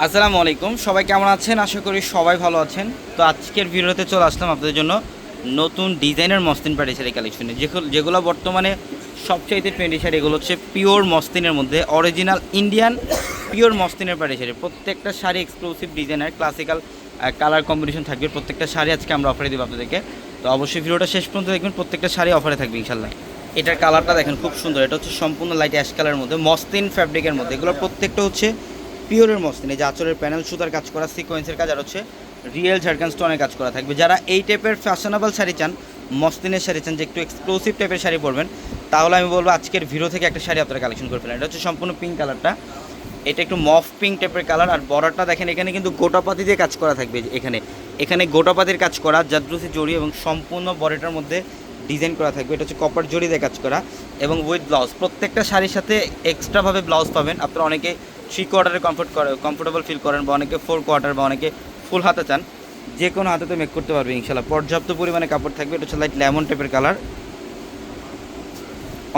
আসসালামু আলাইকুম। সবাই কেমন আছেন? আশা করি সবাই ভালো আছেন। তো আজকের ভিডিওতে চলে আসলাম আপনাদের জন্য নতুন ডিজাইনের মস্তিন পাটি শাড়ি কালেকশনে যেগুলো বর্তমানে সবচাইতে ট্রেন্ডি শাড়ি, এগুলো হচ্ছে পিওর মস্তিনের মধ্যে অরিজিনাল ইন্ডিয়ান পিওর মস্তিনের পাটি শাড়ি। প্রত্যেকটা শাড়ি এক্সক্লুসিভ ডিজাইনের ক্লাসিক্যাল কালার কম্বিনেশন থাকবে। প্রত্যেকটা শাড়ি আজকে আমরা অফারে দেবো আপনাদেরকে। তো অবশ্যই ভিডিওটা শেষ পর্যন্ত দেখবেন, প্রত্যেকটা শাড়ি অফারে থাকবে ইনশাল্লাহ এটার কালারটা দেখেন, খুব সুন্দর। এটা হচ্ছে সম্পূর্ণ লাইট অ্যাশ কালারের মধ্যে মস্তিন ফ্যাব্রিকের মধ্যে। এগুলো প্রত্যেকটা হচ্ছে পিওরের মসলিন যে আচরের প্যানেল সুতার কাজ করা সিকোয়েন্সের কাজ, আর হচ্ছে রিয়েল ঝাড়খান স্টোনের কাজ করা থাকবে। যারা এই টাইপের ফ্যাশনেবল শাড়ি চান মসলিনের শাড়ি চান, যে একটু এক্সক্লুসিভ টাইপের শাড়ি পরবেন, তাহলে আমি বলব আজকের ভিডিও থেকে একটা শাড়ি আপনারা কালেকশন করে ফেলেন। এটা হচ্ছে সম্পূর্ণ পিঙ্ক কালারটা এটা একটু মফ পিঙ্ক টাইপের কালার আর বর্ডারটা দেখেন, এখানে কিন্তু গোটাপাতি দিয়ে কাজ করা থাকবে, এখানে। এখানে গোটাপাতির কাজ করা, জাদ্রুসি জড়ি এবং সম্পূর্ণ বডিটার মধ্যে ডিজাইন করা থাকবে। এটা হচ্ছে কপার জড়ি দিয়ে কাজ করা এবং উইথ ব্লাউজ প্রত্যেকটা শাড়ির সাথে এক্সট্রাভাবে ব্লাউজ পাবেন। আপনারা অনেকে থ্রি কোয়ার্টারে কমফোর্ট করে কমফোর্টেবল ফিল করেন বা অনেকে ফোর কোয়ার্টার বা অনেকে ফুল হাতে চান, যে কোনো হাতেতে মেক করতে পারবে ইনশাল্লাহ পর্যাপ্ত পরিমাণে কাপড় থাকবে, এটা হচ্ছে লাইট লেমন টাইপের কালার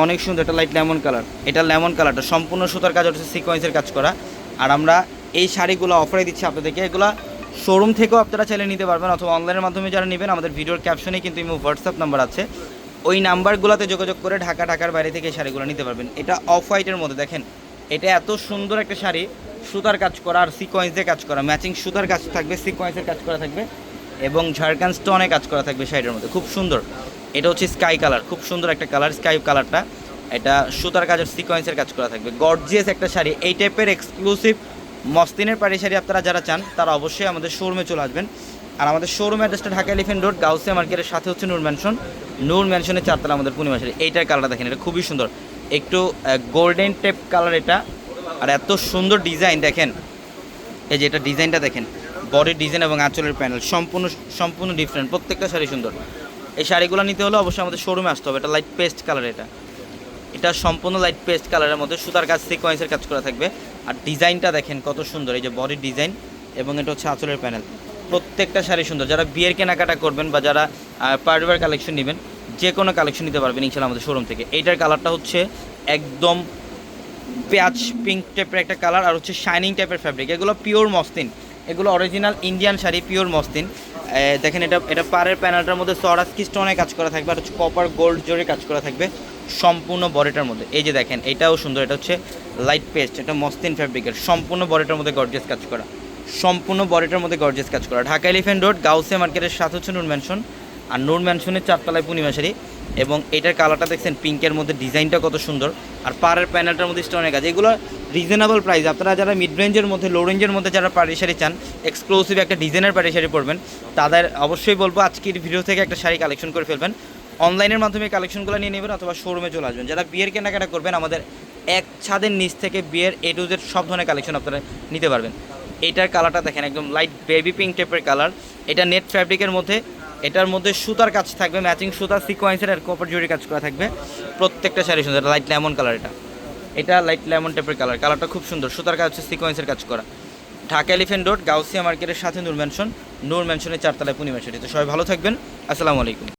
অনেক সুন্দর, এটা লাইট লেমন কালার এটা লেমন কালারটা সম্পূর্ণ সুতার কাজ হচ্ছে সিকোয়েন্সের কাজ করা। আর আমরা এই শাড়িগুলো অফারে দিচ্ছি আপনাদেরকে। এগুলো শোরুম থেকেও আপনারা চাইলে নিতে পারবেন অথবা অনলাইনের মাধ্যমে যারা নেবেন, আমাদের ভিডিওর ক্যাপশনে কিন্তু ইমো হোয়াটসঅ্যাপ নাম্বার আছে। ওই নাম্বারগুলোতে যোগাযোগ করে ঢাকা, ঢাকার বাইরে থেকে এই শাড়িগুলো নিতে পারবেন। এটা অফ হোয়াইটের মধ্যে, দেখেন। এটা এত সুন্দর একটা শাড়ি, সুতার কাজ করা আর সিকোয়েন্স কাজ করা। ম্যাচিং সুতার কাজ থাকবে সিকোয়েন্সের কাজ করা থাকবে এবং ঝাড়খান স্টোনে কাজ করা থাকবে শাড়ির মধ্যে। খুব সুন্দর। এটা হচ্ছে স্কাই কালার খুব সুন্দর একটা কালার স্কাই কালারটা এটা সুতার কাজের সিকোয়েন্সের কাজ করা থাকবে। গর্জিয়াস একটা শাড়ি। এই টাইপের এক্সক্লুসিভ মস্তিনের পাড়ি শাড়ি আপনারা যারা চান, তারা অবশ্যই আমাদের শোরুমে চলে আসবেন। আর আমাদের শোরুম অ্যাড্রেসটা ঢাকা এলিফেন্ট রোড গাউসিয়া মার্কেটের সাথে হচ্ছে নূর ম্যানশন নূর ম্যানশনের চারতলা আমাদের পূর্ণিমা শাড়ি। এইটার কালারটা দেখেন, এটা খুবই সুন্দর। একটু গোল্ডেন টেপ কালার এটা। আর এত সুন্দর ডিজাইন দেখেন। এই যে এটা ডিজাইনটা দেখেন। বডির ডিজাইন এবং আঁচলের প্যানেল সম্পূর্ণ সম্পূর্ণ ডিফারেন্ট প্রত্যেকটা শাড়ি সুন্দর। এই শাড়িগুলো নিতে হলে অবশ্যই আমাদের শোরুমে আসতে হবে। এটা লাইট পেস্ট কালার এটা। এটা সম্পূর্ণ লাইট পেস্ট কালারের মধ্যে সুতার কাজ সিকোয়েন্সের কাজ করা থাকবে। আর ডিজাইনটা দেখেন কত সুন্দর। এই যে বডির ডিজাইন এবং এটা হচ্ছে আঁচলের প্যানেল প্রত্যেকটা শাড়ি সুন্দর। যারা বিয়ের কেনাকাটা করবেন বা যারা পার্টিবার কালেকশন নেবেন যে কোনো কালেকশন নিতে পারবেন ইনশাল্লাহ আমাদের শোরুম থেকে। এইটার কালারটা হচ্ছে একদম পেঁয়াজ পিঙ্ক টাইপের একটা কালার আর হচ্ছে শাইনিং টাইপের ফ্যাব্রিক এগুলো পিওর মসলিন এগুলো original Indian sari pure muslin এ, দেখেন এটা এটা পাড়ের প্যানেলটার মধ্যে সরাসকি স্টোনে কাজ করা থাকবে আর হচ্ছে কপার গোল্ড জোরে কাজ করা থাকবে সম্পূর্ণ বডিটার মধ্যে। এই যে দেখেন এটাও সুন্দর এটা হচ্ছে লাইট পেস্ট এটা মসলিন ফ্যাব্রিকের সম্পূর্ণ বডিটার মধ্যে গর্জিয়াস কাজ করা। সম্পূর্ণ বডিটার মধ্যে গর্জিয়াস কাজ করা। ঢাকা এলিফেন্ট রোড গাউসে মার্কেটের সাথে হচ্ছে নূর ম্যানশন আর নূর ম্যানশনের চারতলায় পূর্ণিমা শাড়ি এবং এটার কালারটা দেখছেন পিঙ্কের মধ্যে ডিজাইনটা কত সুন্দর। আর পাড়ের প্যানেলটার মধ্যে স্টোনের কাজ। এগুলো রিজনেবল প্রাইস আপনারা যারা মিড রেঞ্জের মধ্যে লো রেঞ্জের মধ্যে যারা পাড়ি শাড়ি চান এক্সক্লুসিভ একটা ডিজাইনের পাড়ি শাড়ি পরবেন, তাদের অবশ্যই বলব আজকের ভিডিও থেকে একটা শাড়ি কালেকশন করে ফেলবেন। অনলাইনের মাধ্যমে কালেকশনগুলো নিয়ে নেবেন অথবা শোরুমে চলে আসবেন। যারা বিয়ের কেনাকাটা করবেন, আমাদের এক ছাদের নিচ থেকে বিয়ের এ টু জেড সব ধরনের কালেকশন আপনারা নিতে পারবেন। এটার কালারটা দেখেন, একদম লাইট বেবি পিঙ্ক টাইপের কালার এটা নেট ফ্যাব্রিকের মধ্যে এটার মধ্যে সুতার কাজ থাকবে ম্যাচিং সুতার সিকোয়েন্সের আর কপার জুড়ি কাজ করা থাকবে। প্রত্যেকটা শাড়ি সুন্দর লাইট লেমন কালার এটা। এটা লাইট লেমন টাইপের কালার কালারটা খুব সুন্দর, সুতার কাজ হচ্ছে সিকোয়েন্সের কাজ করা। ঢাকা এলিফেন্ট রোড, গাউসিয়া মার্কেটের সাথে নূর ম্যানশন নূর ম্যানশনের চারতলায় পূর্ণিমা সেটি তো সবাই ভালো থাকবেন, আসসালামু আলাইকুম।